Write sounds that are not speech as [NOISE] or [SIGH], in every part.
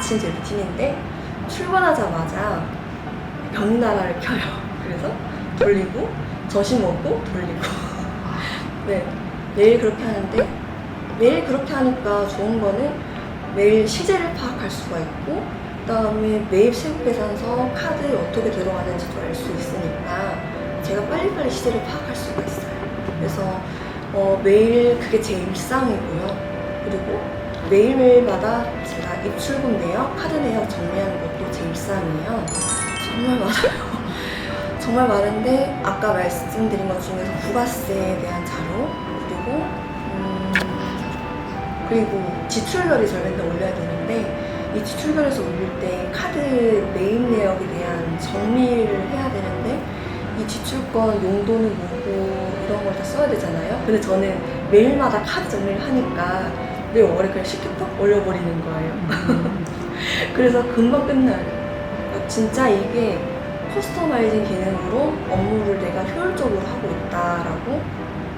아침 제 루틴인데 출근하자마자 명나라를 켜요. 그래서 돌리고 점심 먹고 돌리고 [LAUGHS] 네 매일 그렇게 하는데 매일 그렇게 하니까 좋은 거는 매일 시제를 파악할 수가 있고 그다음에 매일 세국 계산서 카드 어떻게 들어가는지도 알 수 있으니까 제가 빨리빨리 시제를 파악할 수가 있어요. 그래서 어, 매일 그게 제 일상이고요. 그리고 매일매일마다 카드 내역 정리하는 것도 제 일상이에요. 정말 많아요. [LAUGHS] 정말 많은데 아까 말씀드린 것 중에서 부가세에 대한 자료 그리고 음, 그리고 지출결이 저를 맨날 올려야 되는데 이 지출결에서 올릴 때 카드 메인 내역에 대한 정리를 해야 되는데 이 지출권 용도는 뭐고 이런 걸 다 써야 되잖아요. 근데 저는 매일마다 카드 정리를 하니까 내 월에 그냥 쉽게 딱 올려버리는 거예요. [LAUGHS] 그래서 금방 끝나요. 어, 진짜 이게 커스터마이징 기능으로 업무를 내가 효율적으로 하고 있다라고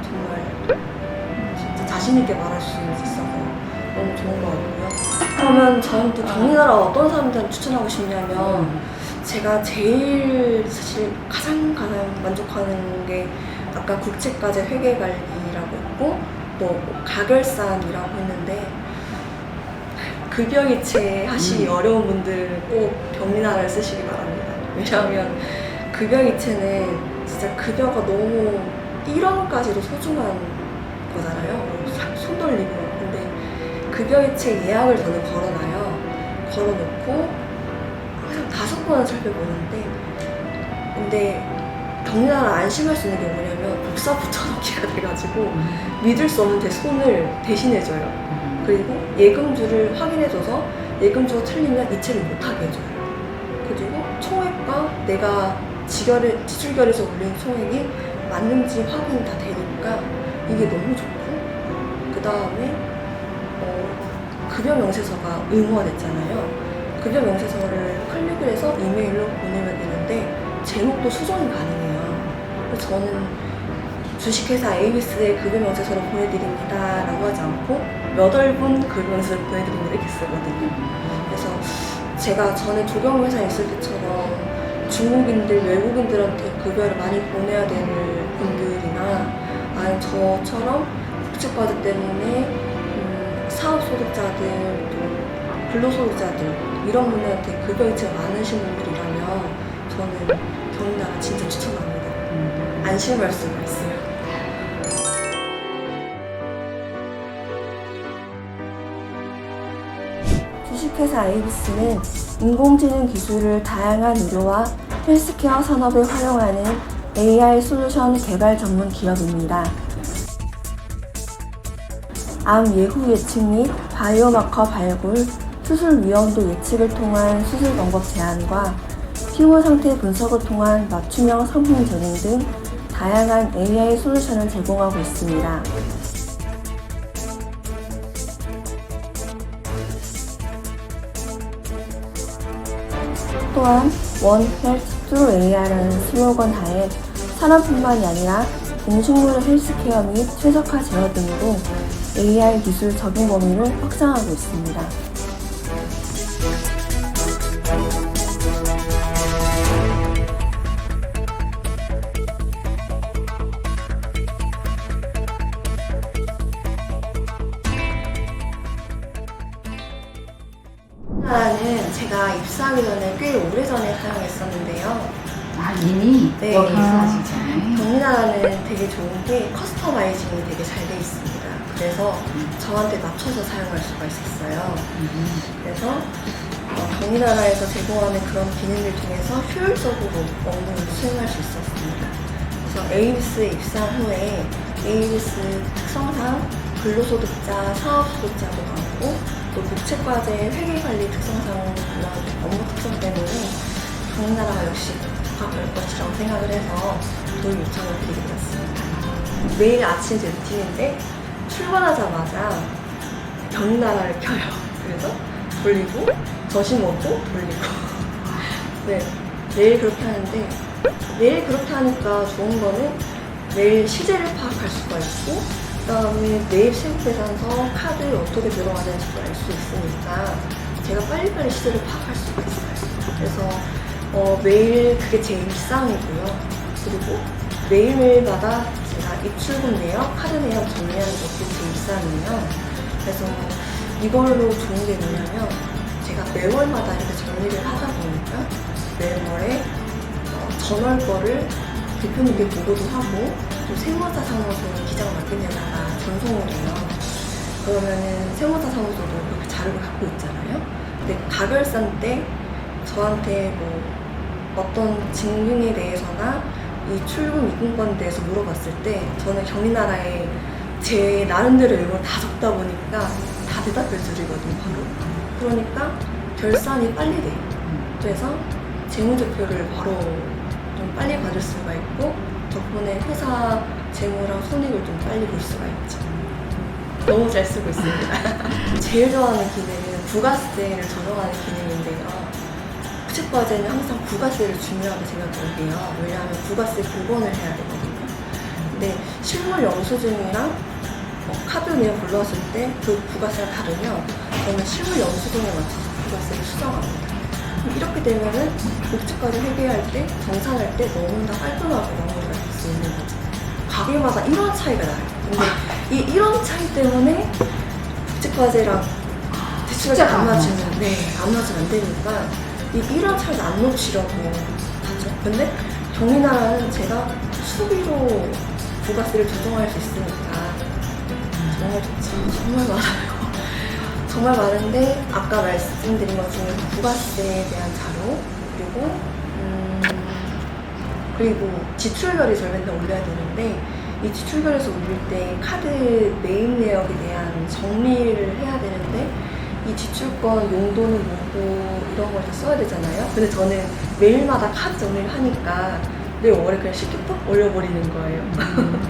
정말 진짜 자신있게 말할 수 있어서 너무 좋은 것 같고요. 그러면 저는 또 경리나라 어떤 사람들한테 추천하고 싶냐면 제가 제일 사실 가장 가장 만족하는 게 아까 국채과제 회계 관리라고 했고 또 가결산이라고 했는데 급여 이체 하시기 음. 어려운 분들은 꼭 경리나라를 쓰시기 바랍니다. 왜냐하면 급여 이체는 진짜 급여가 너무 1원까지도 소중한 거잖아요. 사- 손 돌리고. 근데 급여 이체 예약을 저는 걸어놔요. 걸어놓고 항상 다섯 번은 살펴보는데 근데 경리나라 안심할 수 있는 게 뭐냐면 복사 붙여넣기가 [LAUGHS] 돼가지고 믿을 수 없는 제 손을 대신해줘요. 그리고 예금주를 확인해줘서 예금주가 틀리면 이체를 못하게 해줘요. 그리고 총액과 내가 지결을, 지출결에서 올린 총액이 맞는지 확인이 다 되니까 이게 너무 좋고 그 다음에 어, 급여 명세서가 의무화 됐잖아요. 급여 명세서를 클릭을 해서 이메일로 보내면 되는데 제목도 수정이 가능해요. 저는 주식회사 에이비스의 급여 명세서를 보내드립니다 라고 하지 않고 몇 월분 급여 명세서를 보내드립니다 이렇게 쓰거든요. 그래서 제가 전에 조경회사에 있을 때처럼 중국인들, 외국인들한테 급여를 많이 보내야 될 분들이나 아니면 저처럼 국제과제 때문에 음, 사업소득자들, 또 근로소득자들 이런 분들한테 급여 이체가 많으신 분들이라면 저는 경리나라 진짜 추천합니다. 안심할 수가 있어요. 주식회사 에이비스는 인공지능 기술을 다양한 의료와 헬스케어 산업에 활용하는 AI 솔루션 개발 전문 기업입니다. 암 예후 예측 및 바이오마커 발굴, 수술 위험도 예측을 통한 수술 방법 제안과 피부 상태 분석을 통한 맞춤형 상품 제공 등 다양한 AI 솔루션을 제공하고 있습니다. 또한 원 헬스 투 AI라는 슬로건 하에 산업뿐만이 아니라 음식물 헬스케어 및 최적화 제어 등으로 AI 기술 적용 범위를 확장하고 있습니다. 하나는 제가 입사하기 전에 꽤 오래전에 사용했었는데요. 아, 이미 네. 여기 아. 있으시잖아요 경리나라는 되게 좋은 게 커스터마이징이 되게 잘 돼 있습니다. 그래서 저한테 맞춰서 사용할 수가 있었어요. 그래서 어, 경리나라에서 제공하는 그런 기능들 중에서 효율적으로 업무를 수행할 수 있었습니다. 그래서 에이비스 입사 후에 에이비스 특성상 근로소득자, 사업소득자도 많고 또 국채과제 회계관리 특성상 그런 업무 특성 때문에 경리나라가 역시 적합할 것이라고 생각을 해서 도입 요청을 드리게 되었습니다. 매일 아침 제 루틴인데 출근하자마자 경리나라를 켜요. 그래서 돌리고 점심 먹고 돌리고 [LAUGHS] 네 매일 그렇게 하는데 매일 그렇게 하니까 좋은 거는 매일 시제를 파악할 수가 있고 그다음에 매일 세국 계산서 카드 어떻게 들어가는지도 알 수 있으니까 제가 빨리빨리 시세를 파악할 수가 있어요. 그래서 어, 매일 그게 제 일상이고요. 그리고 매일매일마다 제가 입출금 내역, 카드 내역 정리하는 것도 제 일상이에요. 그래서 이걸로 좋은 게 뭐냐면 제가 매월마다 이렇게 정리를 하다 보니까 매월에 어, 전월 거를 대표님께 보고도 하고 또 세무사 사무소 기장 맡은 데다가 전송을 해요. 그러면은 세무사 사무소도 그렇게 자료를 갖고 있잖아요. 근데 가결산 때 저한테 뭐 어떤 증빙에 대해서나 이 출금 이금권에 대해서 물어봤을 때 저는 경리나라에 제 나름대로 이걸 다 적다 보니까 다 대답해 드리거든요, 바로. 그러니까 결산이 빨리 돼요. 그래서 재무제표를 바로 좀 빨리 받을 수가 있고 덕분에 회사 재무랑 손익을 좀 빨리 볼 수가 있죠. 너무 잘 쓰고 있습니다. [LAUGHS] 제일 좋아하는 기능은 부가세를 저장하는 기능인데요. 부채과제는 항상 부가세를 중요하게 생각해요. 왜냐하면 부가세 복원을 해야 되거든요. 근데 실물 영수증이랑 어, 카드 내역 불렀을 때 그 부가세가 다르면 저는 실물 영수증에 맞춰서 부가세를 수정합니다. 이렇게 되면은 복지까지 회계할 때, 정산할 때 너무나 깔끔하게 마무리가 될 수 있는 거죠. 가게마다 이런 차이가 나요. 근데 이 이런 차이 때문에 복지과제랑 숫자가 안안 맞으면 네, 안 맞으면 안 되니까 이 이런 차이를 안 놓치려고 하죠. 근데 경리나라는 제가 수비로 부가세를 조정할 수 있으니까 정말 좋죠. 정말 많아요. 정말 많은데 아까 말씀드린 것 중에 부가세에 대한 자료 그리고 음, 그리고 지출결이 저희 맨날 올려야 되는데 이 지출결에서 올릴 때 카드 매입 내역에 대한 정리를 해야 되는데 이 지출권 용도는 뭐고 이런 걸 다 써야 되잖아요. 근데 저는 매일마다 카드 정리를 하니까 내 월에 그냥 쉽게 톡 올려버리는 거예요.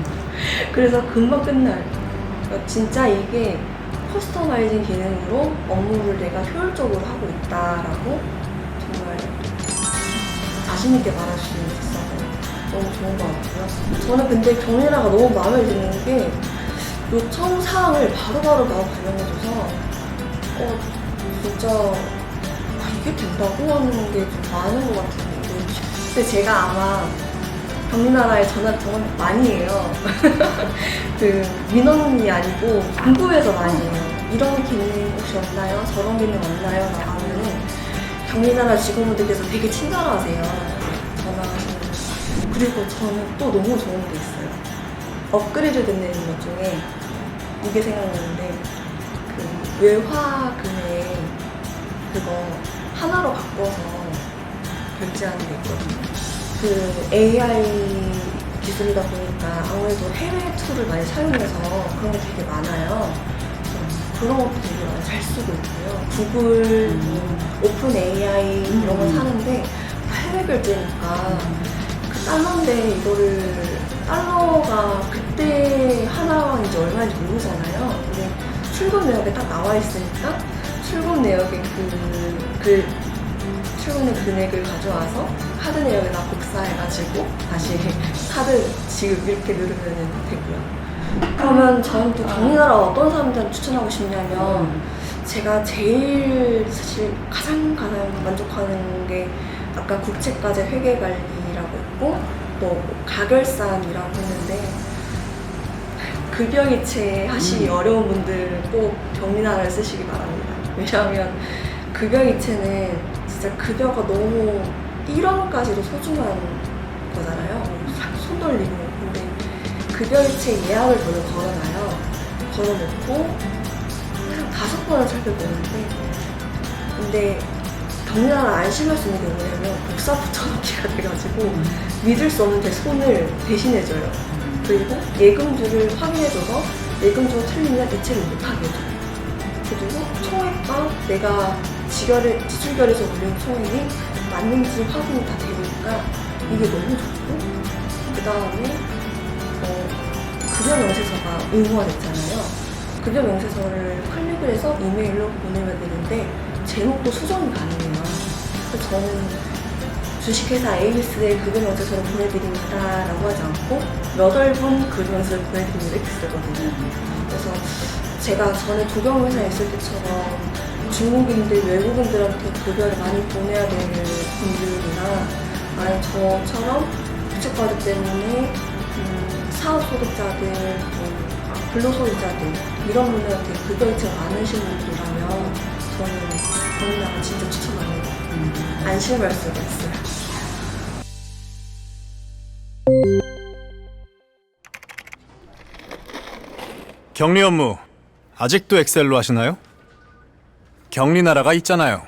[LAUGHS] 그래서 금방. 그러니까 진짜 이게 커스터마이징 기능으로 업무를 내가 효율적으로 하고 있다라고 정말 자신있게 말할 수 있어서 너무 좋은 것 같고요. 저는 근데 경리나가 너무 마음에 드는 게 요청 사항을 바로바로 바로 반영해줘서 어, 진짜 아, 이게 된다고 하는 게 좀 많은 것 같은데 근데 제가 아마 경리나라에 전화를 정말 많이 해요. [LAUGHS] 그 민원이 아니고 궁금해서 많이 해요. 이런 기능 혹시 없나요? 저런 기능 없나요? 하면은 경리나라 직원분들께서 되게 친절하세요. 전화하시는 그리고 저는 또 너무 좋은 게 있어요. 업그레이드 되는 것 중에 이게 생각나는데 그 외화 금액 그거 하나로 바꿔서 결제하는 게 있거든요. 그 AI 기술이다 보니까 아무래도 해외 툴을 많이 사용해서 그런 게 되게 많아요. 것도 되게 많이 잘 쓰고 있고요. 구글, 뭐 오픈 AI 이런 거 음. 사는데 다 해외 결제니까 그 달러인데 이거를 달러가 그때 하나인지 얼마인지 모르잖아요. 근데 출금 내역에 딱 나와 있으니까 출금 내역에 그, 그 출근의 금액을 가져와서 카드 내역에다 복사해가지고 다시 [LAUGHS] 카드 지급 이렇게 누르면 되고요. 그러면 저는 또 경리나라 어떤 사람들한테 추천하고 싶냐면 제가 제일 사실 가장 가장 만족하는 게 아까 국채과제 회계관리라고 했고 또 가결산이라고 했는데 급여이체 하시기 음. 어려운 분들은 꼭 경리나라를 쓰시기 바랍니다. 왜냐하면 급여이체는 진짜 급여가 너무 1원까지도 소중한 거잖아요. 싹손 돌리고. 근데 급여이체 예약을 저는 걸어놔요. 걸어놓고 한 다섯 번을 살펴보는데 근데 경리나라 안심할 수 있는 게 뭐냐면 복사 붙여넣기가 돼가지고 믿을 수 없는 제 손을 대신해줘요. 그리고 예금주를 확인해줘서 예금주가 틀리면 대체를 못하게 해줘요. 그리고 총액과 내가 지결을, 지출결에서 올린 총액이 맞는지 확인이 다 되니까 이게 너무 좋고 그 다음에 어, 급여 명세서가 의무화 됐잖아요. 급여 명세서를 클릭을 해서 이메일로 보내면 되는데 제목도 수정이 가능해요. 그래서 저는 주식회사 에이비스에 급여 명세서를 보내드립니다 라고 하지 않고 몇 월분 급여 명세서를 보내드립니다 이렇게 쓰거든요. 그래서 제가 전에 도경회사에 있을 때처럼 중국인들, 외국인들한테 급여를 많이 보내야 되는 분들이나 아니 저처럼 부채과도 때문에 음, 사업 소득자들, 뭐, 근로소득자들 이런 분들한테 급여 혜택 많으신 분들이라면 저는 병나라 진짜 추천합니다. 안심할 수가 있어요. 격리 업무 아직도 엑셀로 하시나요? 격리 나라가 있잖아요.